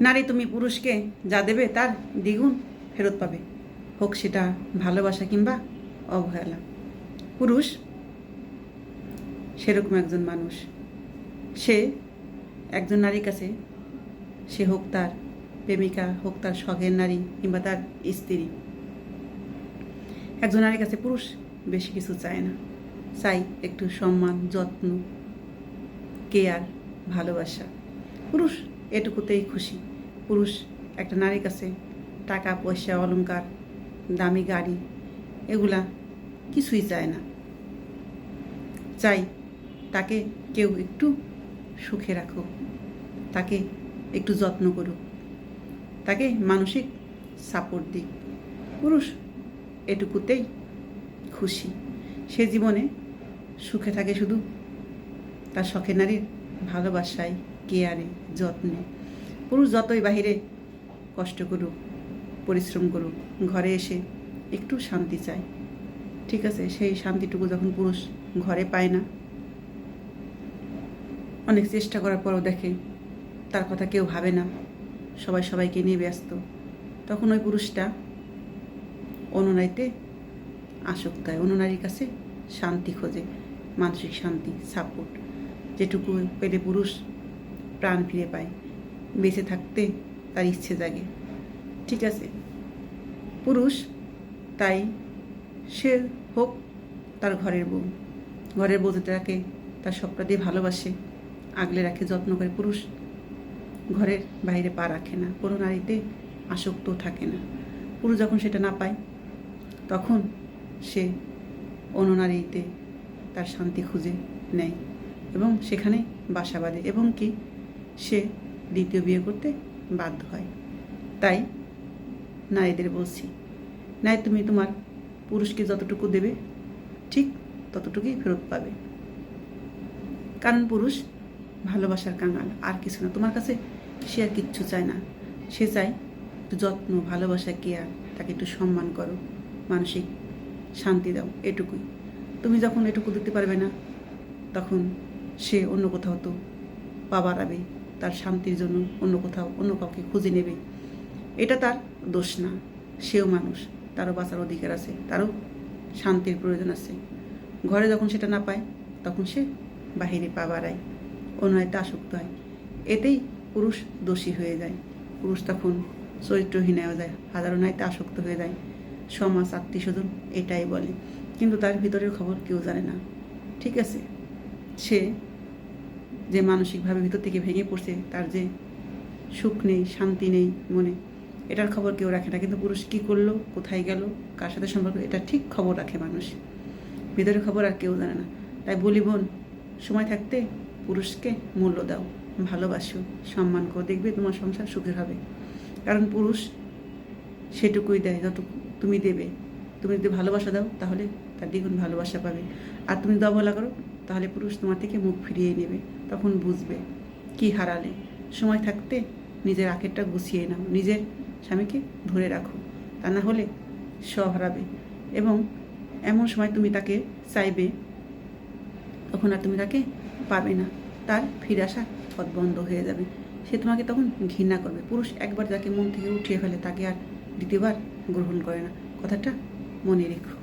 নারী তুমি পুরুষকে যা দেবে তার দ্বিগুণ ফেরত পাবে। হোক সেটা ভালোবাসা কিংবা অবহেলা। পুরুষ সেরকম একজন মানুষ। সে একজন নারীর কাছে সে হোক তার প্রেমিকা, হোক তার শখের নারী কিংবা তার স্ত্রী। একজন নারীর কাছে পুরুষ বেশি কিছু চায় না। চাই একটু সম্মান, যত্ন কেয়ার ভালোবাসা। পুরুষ এটুকুতেই খুশি। পুরুষ একটা নারীর কাছে টাকা, পয়সা, অলংকার, দামি গাড়ি, এগুলা কিছুই চায় না। চাই তাকে কেউ একটু সুখে রাখো তাকে একটু যত্ন করুক, তাকে মানসিক সাপোর্ট দিক। পুরুষ এটুকুতেই খুশি। সে জীবনে সুখে থাকে শুধু তার শখের নারীর ভালোবাসায় কেয়ারে, যত্নে। পুরুষ যতই বাহিরে কষ্ট করুক, পরিশ্রম করুক, ঘরে এসে একটু শান্তি চায়। ঠিক আছে? সেই শান্তিটুকু যখন পুরুষ ঘরে পায় না, অনেক চেষ্টা করার পরও দেখে, তার কথা কেউ ভাবে না। সবাই সবাইকে নিয়ে ব্যস্ত। তখন ওই পুরুষটা অনুনারীতে আসক্ত হয় অনুনারীর কাছে শান্তি খোঁজে, মানসিক শান্তি সাপোর্ট যেটুকু পেলে পুরুষ প্রাণ ফিরে পায়। বেঁচে থাকতে তার ইচ্ছে জাগে। ঠিক আছে। পুরুষ, তাই সে হোক তার ঘরের বউ। ঘরের বউ তাকে তার সবটা দিয়ে ভালোবাসে, আগলে রাখে, যত্ন করে। পুরুষ ঘরের বাইরে পা রাখে না। কোনো নারীতে আসক্ত থাকে না। পুরুষ যখন সেটা না পায়, তখন সে অন্য নারীতে তার শান্তি খুঁজে নেয় এবং সেখানে বাসা বাঁধে। এবং কি? সে দ্বিতীয় বিয়ে করতে বাধ্য হয়। তাই নারীদের বলছি, নাই, তুমি তোমার পুরুষকে যতটুকু দেবে, ঠিক ততটুকুই ফেরত পাবে। কারণ পুরুষ ভালোবাসার কাঙাল, আর কিছু না। তোমার কাছে সে আর কিচ্ছু চায় না। সে চায় একটু যত্ন, ভালোবাসা, কেয়ার, তাকে একটু সম্মান করো, মানসিক শান্তি দাও, এটুকুই। তুমি যখন এটুকু দিতে পারবে না, তখন সে অন্য কোথাও তো পাবারাবে তার শান্তির জন্য অন্য কোথাও, অন্য কাউকে খুঁজে নেবে। এটা তার দোষ না। সেও মানুষ। তারও বাঁচার অধিকার আছে। তারও শান্তির প্রয়োজন আছে। ঘরে যখন সেটা না পায়, তখন সে বাহিরে পা বাড়ায়। অন্যতে আসক্ত হয়। এতেই পুরুষ দোষী হয়ে যায়। পুরুষ তখন চরিত্রহীন হয়ে যায়। হাজারো নাইতে আসক্ত হয়ে যায়। সমাজ আত্মীয় স্বজন এটাই বলে। কিন্তু তার ভিতরের খবর কেউ জানে না। ঠিক আছে? সে যে মানসিকভাবে ভিতর থেকে ভেঙে পড়ছে, তার যে সুখ নেই, শান্তি নেই মনে, এটার খবর কেউ রাখে না। কিন্তু পুরুষ কী করল? কোথায় গেল? কার সাথে সম্পর্ক? এটা ঠিক খবর রাখে মানুষ। ভিতরের খবর আর কেউ জানে না। তাই বলি, বোন, সময় থাকতে পুরুষকে মূল্য দাও, ভালোবাসো, সম্মান করো, দেখবে তোমার সংসার সুখের হবে। কারণ পুরুষ সেটুকুই দেয় যত তুমি দেবে। তুমি যদি ভালোবাসা দাও, তাহলে তার দ্বিগুণ ভালোবাসা পাবে। আর তুমি দবলা করো তাহলে পুরুষ তোমার থেকে মুখ ফিরিয়ে নেবে, তখন বুঝবে। কি হারালে? সময় থাকতে নিজের আখেরটা গুছিয়ে নাও, নিজের স্বামীকে ধরে রাখো, তা না হলে সব হারাবে। এবং এমন সময় তুমি তাকে চাইবে, তখন আর তুমি তাকে পাবে না। তার ফিরে আসা পথ বন্ধ হয়ে যাবে। সে তোমাকে তখন ঘৃণা করবে। পুরুষ একবার যাকে মন থেকে উঠিয়ে ফেলে, তাকে আর দ্বিতীয়বার গ্রহণ করে না। কথাটা মনে রেখো।